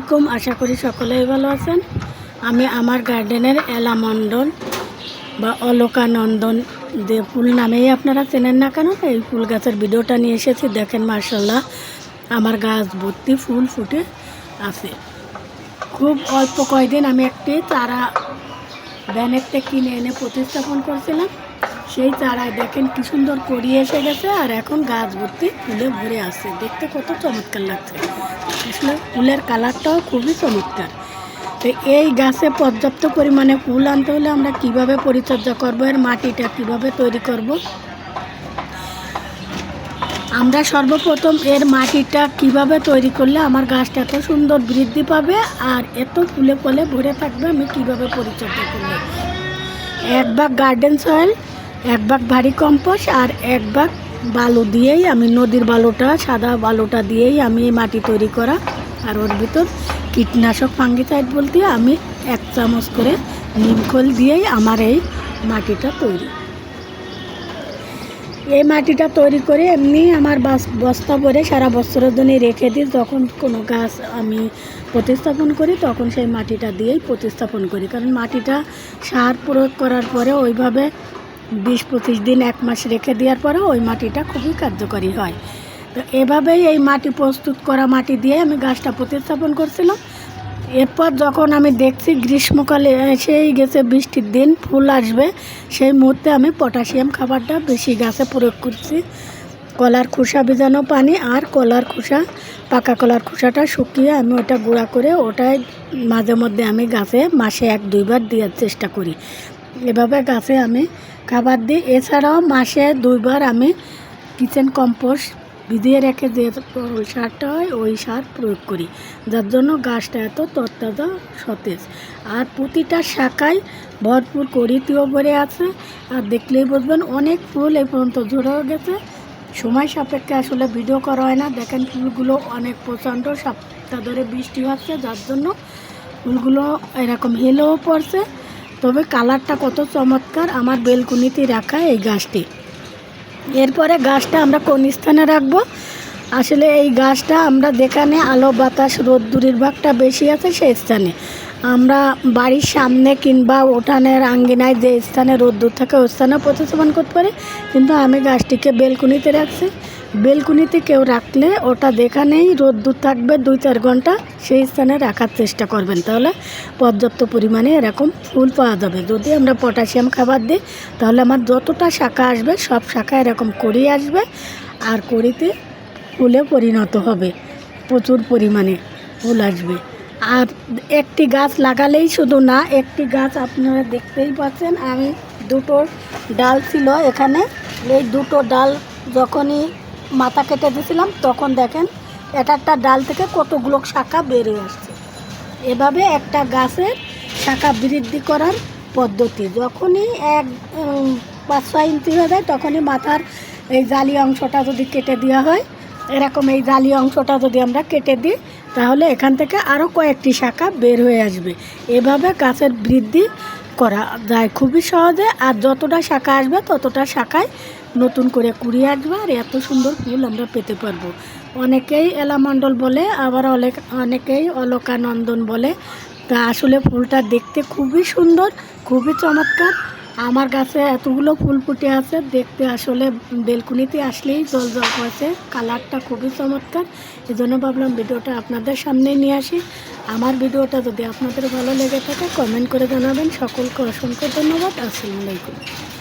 আলাইকুম, আশা করি সকলেই ভালো আছেন। আমি আমার গার্ডেনের এলামন্ডল বা অলকানন্দন যে ফুল নামেই আপনারা চেনেন না কেন? এই ফুল গাছের ভিডিওটা নিয়ে এসেছি। দেখেন মার্শাল্লাহ আমার গাছ ভর্তি ফুল ফুটে আছে। খুব অল্প কয়দিন আমি একটি চারা ব্যানেরতে কিনে এনে প্রতিস্থাপন করছিলাম। সেই চারায় দেখেন কি সুন্দর করিয়ে এসে গেছে, আর এখন গাছ ভর্তি ফুলে ভরে আছে। দেখতে কত চমৎকার লাগছে। আসলে ফুলের কালারটাও খুবই চমৎকার। তো এই গাছে পর্যাপ্ত পরিমাণে ফুল আনতে হলে আমরা কীভাবে পরিচর্যা করব, এর মাটিটা কীভাবে তৈরি করব? আমরা সর্বপ্রথম এর মাটিটা কীভাবে তৈরি করলে আমার গাছটা এত সুন্দর বৃদ্ধি পাবে, আর এত ফুলে ফলে ভরে থাকবে, আমি কীভাবে পরিচর্যা করলে এক ভাগ গার্ডেন সয়েল এক ভাগ ভারী কম্পোস্ট আর এক ভাগ বালু দিয়েই আমি, নদীর বালুটা, সাদা বালুটা দিয়েই আমি মাটি তৈরি করা। আর ওর ভিতর কীটনাশক ফাঙ্গিসাইড বলতে আমি এক চামচ করে নিমখোল দিয়েই আমার এই মাটিটা তৈরি। এই মাটিটা তৈরি করে এমনি আমার বাস- বস্তা ভরে সারা বছরের জন্য রেখে দিই। যখন কোনো গাছ আমি প্রতিস্থাপন করি, তখন সেই মাটিটা দিয়েই প্রতিস্থাপন করি। কারণ মাটিটা সার প্রয়োগ করার পরে ওইভাবে বিশ পঁচিশ দিন এক মাস রেখে দেওয়ার পরে ওই মাটিটা খুবই কার্যকরী হয়। তো এভাবেই এই মাটি প্রস্তুত করা মাটি দিয়ে আমি গাছটা প্রতিস্থাপন করছিলাম। এরপর যখন আমি দেখছি গ্রীষ্মকালে এসেই গেছে বৃষ্টির দিন, ফুল আসবে, সেই মুহূর্তে আমি পটাশিয়াম খাবারটা বেশি গাছে প্রয়োগ করছি। কলার খোসা ভিজানো পানি আর কলার খোসা, পাকা কলার খোসাটা শুকিয়ে আমি ওটা গুঁড়া করে ওটাই মাঝে মধ্যে আমি গাছে মাসে এক দুইবার দেওয়ার চেষ্টা করি। এভাবে গাছে আমি খাবার দিই। এছাড়াও মাসে দুইবার আমি কিচেন কম্পোস্ট ভিজিয়ে রেখে যে সারটা হয়, ওই সার প্রয়োগ করি। যার জন্য গাছটা এত তরতাজা, সতেজ। আর প্রতিটা শাখায় ভরপুর করিতেও ভরে আছে। আর দেখলেই বুঝবেন অনেক ফুল এই পর্যন্ত ঝরেও গেছে। সময় সাপেক্ষে আসলে ভিডিও করা হয় না। দেখেন ফুলগুলো অনেক প্রচণ্ড, সপ্তাহ ধরে বৃষ্টি হচ্ছে। যার জন্য ফুলগুলো এরকম হেলেও পড়ছে। তবে কালারটা কত চমৎকার আমার বেলকুনিতে রাখা এই গাছটি। এরপরে গাছটা আমরা কোন স্থানে রাখব? আসলে এই গাছটা আমরা যেখানে আলো, বাতাস, রোদ্দুরির ভাগটা বেশি আছে সেই স্থানে। আমরা বাড়ির সামনে কিংবা উঠানের আঙ্গিনায় যে স্থানে রোদ্দুর থাকে ওই স্থানে প্রতিস্থাপন করতে পারি। কিন্তু আমি গাছটিকে বেলকুনিতে রাখছি। বেলকুনিতে কেউ রাখলে ওটা যেখানেই রোদ্দুর থাকবে, দুই চার ঘণ্টা সেই স্থানে রাখার চেষ্টা করবেন। তাহলে পর্যাপ্ত পরিমাণে এরকম ফুল পাওয়া যাবে। যদি আমরা পটাশিয়াম খাবার দিই, তাহলে আমার যতটা শাখা আসবে, সব শাখা এরকম করেই আসবে আর করিতে ফুলে পরিণত হবে। প্রচুর পরিমাণে ফুল আসবে। আর একটি গাছ লাগালেই শুধু না, একটি গাছ আপনারা দেখতেই পাচ্ছেন, আমি দুটো ডাল ছিল এখানে। এই দুটো ডাল যখনই মাথা কেটে দিয়েছিলাম, তখন দেখেন এটা একটা ডাল থেকে কতগুলো শাখা বেরিয়ে আসছে। এভাবে একটা গাছের শাখা বৃদ্ধি করার পদ্ধতি, যখনই এক পাঁচ ছয় ইঞ্চি হয়ে যায়, তখনই মাথার এই জালি অংশটা যদি কেটে দেওয়া হয়, এরকম এই জালি অংশটা যদি আমরা কেটে দিই, তাহলে এখান থেকে আরও কয়েকটি শাখা বের হয়ে আসবে। এভাবে গাছের বৃদ্ধি করা যায় খুবই সহজে, আর যতটা শাখা আসবে ততটা শাখায় নতুন করে কুড়িয়ে আসবে, আর এত সুন্দর ফুল আমরা পেতে পারব। অনেকেই এলামণ্ডল বলে, আবার অনেক অনেকেই অলকানন্দন বলে। তা আসলে ফুলটা দেখতে খুবই সুন্দর, খুবই চমৎকার। আমার গাছে এতগুলো ফুল ফুটে আছে, দেখতে আসলে বেলকুনিতে আসলেই জল জল করছে কালারটা খুবই চমৎকার। এই জন্য ভাবলাম ভিডিওটা আপনাদের সামনে নিয়ে আসি। আমার ভিডিওটা যদি আপনাদের ভালো লেগে থাকে কমেন্ট করে জানাবেন। সকলকে অসংখ্য ধন্যবাদ। আসসালামু আলাইকুম।